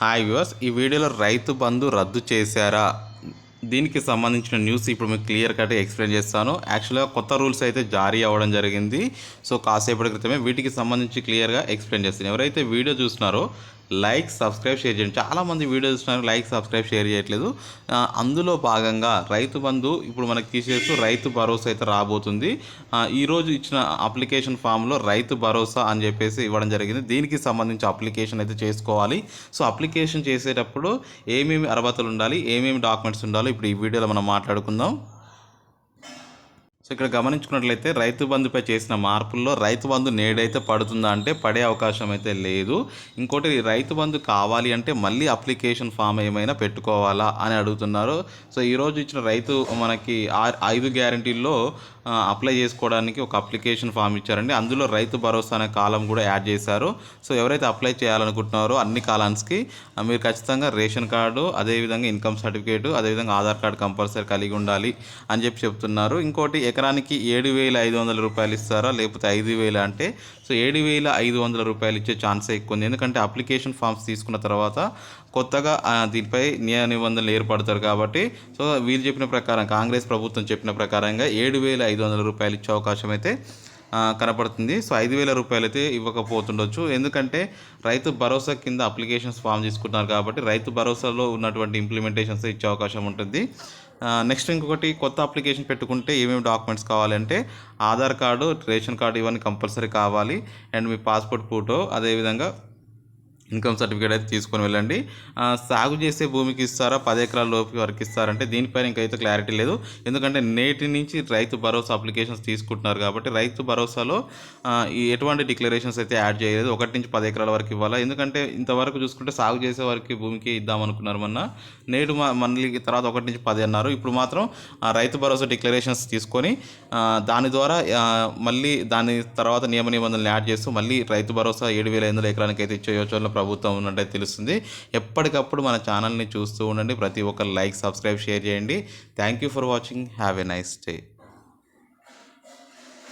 Hi viewers ఈ వీడియోలో రైతు బంధు రద్దు చేశారా? దీనికి సంబంధించిన న్యూస్ ఇప్పుడు మీకు క్లియర్ కట్ ఎక్స్ప్లెయిన్ చేస్తాను. యాక్చువల్గా కొత్త రూల్స్ అయితే జారీ అవ్వడం జరిగింది. సో కాసేపటి క్రితమే వీటికి సంబంధించి క్లియర్గా ఎక్స్ప్లెయిన్ చేస్తాను. ఎవరైతే వీడియో చూస్తున్నారో లైక్ సబ్స్క్రైబ్ షేర్ చేయండి. చాలామంది వీడియోస్ ఇస్తున్నారు లైక్ సబ్స్క్రైబ్ షేర్ చేయట్లేదు. అందులో భాగంగా రైతు బంధు ఇప్పుడు మనకి తీసేస్తూ రైతు భరోసా అయితే రాబోతుంది. ఈరోజు ఇచ్చిన అప్లికేషన్ ఫామ్లో రైతు భరోసా అని చెప్పేసి ఇవ్వడం జరిగింది. దీనికి సంబంధించి అప్లికేషన్ అయితే చేసుకోవాలి. సో అప్లికేషన్ చేసేటప్పుడు ఏమేమి అర్హతలు ఉండాలి ఏమేమి డాక్యుమెంట్స్ ఉండాలో ఇప్పుడు ఈ వీడియోలో మనం మాట్లాడుకుందాం. సో ఇక్కడ గమనించుకున్నట్లయితే రైతు బంధుపై చేసిన మార్పుల్లో రైతు బంధు నేడైతే పడుతుందా అంటే పడే అవకాశం అయితే లేదు. ఇంకోటి రైతు బంధు కావాలి అంటే మళ్ళీ అప్లికేషన్ ఫామ్ ఏమైనా పెట్టుకోవాలా అని అడుగుతున్నారు. సో ఈరోజు ఇచ్చిన రైతు మనకి ఆ- ఐదు గ్యారంటీల్లో అప్లై చేసుకోవడానికి ఒక అప్లికేషన్ ఫామ్ ఇచ్చారండి. అందులో రైతు భరోసా అనే కాలం కూడా యాడ్ చేశారు. సో ఎవరైతే అప్లై చేయాలనుకుంటున్నారో అన్ని కాలాన్స్కి మీరు ఖచ్చితంగా రేషన్ కార్డు అదేవిధంగా ఇన్కమ్ సర్టిఫికేట్ అదేవిధంగా ఆధార్ కార్డు కంపల్సరీ కలిగి ఉండాలి అని చెప్పి చెప్తున్నారు. ఇంకోటి ఎకరానికి ఏడు వేల ఐదు వందల రూపాయలు ఇస్తారా? లేకపోతే ఐదు వేల అంటే? సో ఏడు వేల ఐదు వందల రూపాయలు ఇచ్చే ఛాన్సే ఎక్కువ ఉంది. ఎందుకంటే అప్లికేషన్ ఫామ్స్ తీసుకున్న తర్వాత కొత్తగా దీనిపై నియమ నిబంధనలు ఏర్పడతారు కాబట్టి సో వీళ్ళు చెప్పిన ప్రకారం కాంగ్రెస్ ప్రభుత్వం చెప్పిన ప్రకారంగా ఏడు వేల ఐదు ఐదు వందల రూపాయలు ఇచ్చే అవకాశం అయితే కనపడుతుంది. సో ఐదు వేల రూపాయలు అయితే ఇవ్వకపోతుండొచ్చు. ఎందుకంటే రైతు భరోసా కింద అప్లికేషన్స్ ఫామ్ తీసుకుంటున్నారు కాబట్టి రైతు భరోసాలో ఉన్నటువంటి ఇంప్లిమెంటేషన్స్ ఇచ్చే అవకాశం ఉంటుంది. నెక్స్ట్ ఇంకొకటి కొత్త అప్లికేషన్ పెట్టుకుంటే ఏమేమి డాక్యుమెంట్స్ కావాలంటే ఆధార్ కార్డు రేషన్ కార్డు ఇవన్నీ కంపల్సరీ కావాలి. అండ్ మీ పాస్పోర్ట్ ఫోటో అదేవిధంగా ఇన్కమ్ సర్టిఫికేట్ అయితే తీసుకొని వెళ్ళండి. సాగు చేసే భూమికి ఇస్తారా? పది ఎకరాల లోపు వరకు ఇస్తారంటే దీనిపైన ఇంకైతే క్లారిటీ లేదు. ఎందుకంటే నేటి నుంచి రైతు భరోసా అప్లికేషన్స్ తీసుకుంటున్నారు కాబట్టి రైతు భరోసాలో ఎటువంటి డిక్లరేషన్స్ అయితే యాడ్ చేయలేదు. ఒకటి నుంచి పది ఎకరాల వరకు ఇవ్వాలా? ఎందుకంటే ఇంతవరకు చూసుకుంటే సాగు చేసే వారికి భూమికి ఇద్దామనుకున్నారు మొన్న. నేడు మళ్ళీ తర్వాత ఒకటి నుంచి పది అన్నారు. ఇప్పుడు మాత్రం రైతు భరోసా డిక్లరేషన్స్ తీసుకొని దాని ద్వారా మళ్ళీ దాని తర్వాత నియమ నిబంధనలు యాడ్ చేస్తూ మళ్ళీ రైతు భరోసా ఏడు వేల ఎనిమిది ఎకరానికి అయితే ఇచ్చే యోచనలో ప్రభుత్వం ఉన్నట్టు తెలుస్తుంది. ఎప్పటికప్పుడు మన ఛానల్ని చూస్తూ ఉండండి. ప్రతి ఒక్కరు లైక్ సబ్స్క్రైబ్ షేర్ చేయండి. Thank you for watching. Have a nice day.